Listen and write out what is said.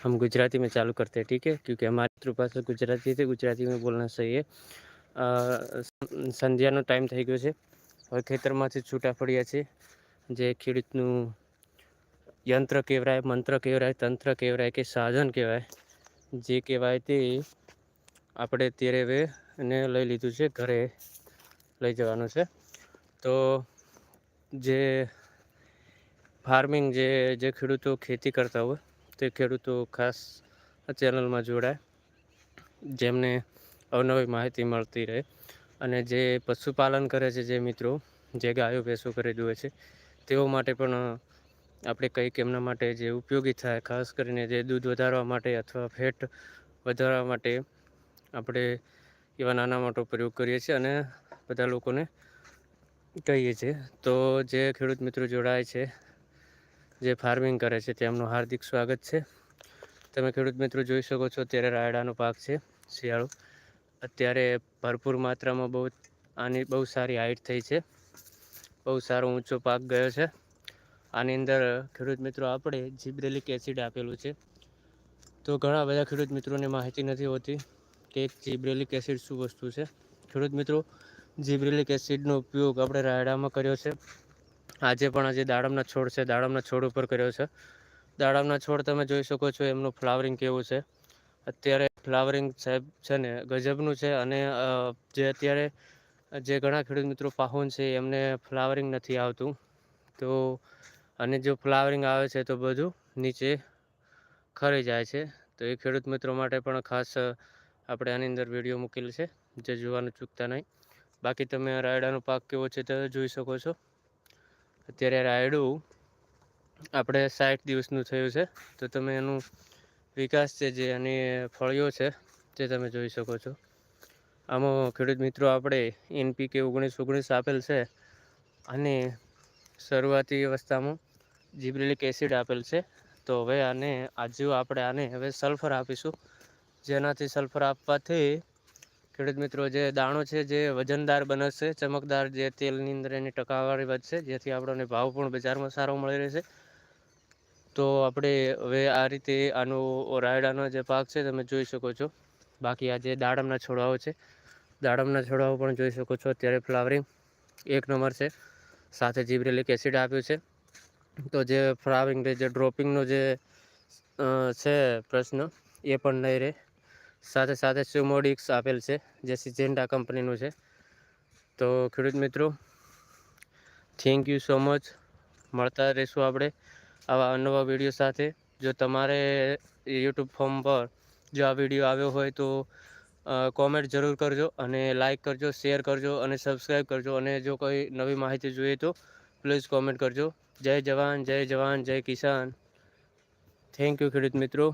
हम गुजराती में चालू करते हैं ठीक है क्योंकि हमारी मातृभाषा गुजराती છે ગુજરાતી में बोलना सही है અ, સં- સંધ્યાનો ટાઈમ થઈ ગયો છે હવે ખેતરમાંથી છૂટા પડ્યા છે જે ખેડૂતનું યંત્ર કહેવાય મંત્ર કહેવાય તંત્ર કહેવાય કે સાધન કહેવાય જે કહેવાય તે આપણે અત્યારે હવે એને લઈ લીધું છે ઘરે લઈ જવાનું છે તો જે ફાર્મિંગ જે જે ખેડૂતો ખેતી કરતા હોય તે ખેડૂતો ખાસ ચેનલમાં જોડાય, જેમને અવનવી માહિતી મળતી રહે અને જે પશુપાલન કરે છે જે મિત્રો, જે ગાયો, ભેંસો કરે હોય છે, તેઓ માટે પણ આપણે કંઈક એમના માટે જે ઉપયોગી થાય, ખાસ કરીને જે દૂધ વધારવા માટે અથવા ફેટ વધારવા માટે આપણે એવા નાના મોટો પ્રયોગ કરીએ છીએ અને બધા લોકોને કહીએ છીએ. તો જે ખેડૂત મિત્રો જોડાય છે જે ફાર્મિંગ કરે છે તેમનું હાર્દિક સ્વાગત છે. તમે ખેડૂત મિત્રો જોઈ શકો છો અત્યારે રાયડાનો પાક છે, શિયાળો. અત્યારે ભરપૂર માત્રામાં બહુ આની બહુ સારી હાઈટ થઈ છે. બહુ સારો ઊંચો પાક ગયો છે. આની અંદર ખેડૂત મિત્રો આપણે જીબ્રેલિક એસિડ આપેલું છે. તો ઘણા બધા ખેડૂત મિત્રોને માહિતી નથી હોતી કે એક જીબ્રેલિક એસિડ શું વસ્તુ છે. ખેડૂત મિત્રો, જીબ્રેલિક એસિડનો ઉપયોગ આપણે રાયડામાં કર્યો છે. આજે પણ આજે દાડમના છોડ છે, દાડમના છોડ ઉપર કર્યો છે. દાડમના છોડ તમે જોઈ શકો છો, એમનું ફ્લાવરિંગ કેવું છે. અત્યારે ફ્લાવરિંગ સાહેબ છે ને ગજબનું છે અને જે અત્યારે જે ઘણા ખેડૂત મિત્રો પાહોન છે, એમને ફ્લાવરિંગ નથી આવતું. તો અને જો ફ્લાવરિંગ આવે છે, તો બધું નીચે ખરી જાય છે. તો એ ખેડૂત મિત્રો માટે પણ ખાસ આપણે આની અંદર વીડિયો મૂકેલ છે. જે જોવાનું ચૂકતા નહીં. બાકી તમે રાયડાનો પાક કેવો છે, તે જોઈ શકો છો. અત્યારે રાયડું આપણે સાઠ દિવસનું થયું છે, તો તમે એનું વિકાસ છે જે એની ફળીઓ છે તે તમે જોઈ શકો છો. આમાં ખેડૂત મિત્રો આપણે એનપીકે ઓગણીસ ઓગણીસ આપેલ છે અને શરૂઆતી અવસ્થામાં જીબ્રેલિક એસિડ આપેલ છે. તો હવે આને આજુ આપણે આને હવે સલ્ફર આપીશું. જેનાથી સલ્ફર આપવાથી ખેડૂત મિત્રો, જે દાણો છે, જે વજનદાર બનશે, ચમકદાર જે તેલની અંદર એની ટકાવારી વધશે, જેથી આપણને ભાવ પણ બજારમાં સારો મળી રહેશે. તો આપણે હવે આ રીતે આનો રાયડાનો જે પાક છે, તમે જોઈ શકો છો. બાકી આ જે દાડમના છોડવાઓ છે, દાડમના છોડવાઓ પણ જોઈ શકો છો. અત્યારે ફ્લાવરિંગ એક નંબર છે. સાથે જીબ્રેલિક એસિડ આપ્યું છે. તો જે ફ્લાવરિંગ, જે ડ્રોપિંગનો જે છે પ્રશ્ન, એ પણ નહીં રહે. સાથે સાથે સુમોડિક્સ આપેલ છે, જે સિજેન્ડા કંપનીનું છે. તો ખેડૂત મિત્રો થેન્ક યુ સો મચ મળતા રહીશું આપણે આવા નવા વીડિયો સાથે. જો તમારે યુટ્યુબ ફોર્મ પર જો આ વીડિયો આવ્યો હોય તો કોમેન્ટ જરૂર કરજો અને લાઈક કરજો શેર કરજો અને સબસ્ક્રાઈબ કરજો. અને જો કોઈ નવી માહિતી જોઈએ તો પ્લીઝ કોમેન્ટ કરજો. જય જવાન જય જવાન, જય કિસાન. થેન્ક યુ ખેડૂત મિત્રો.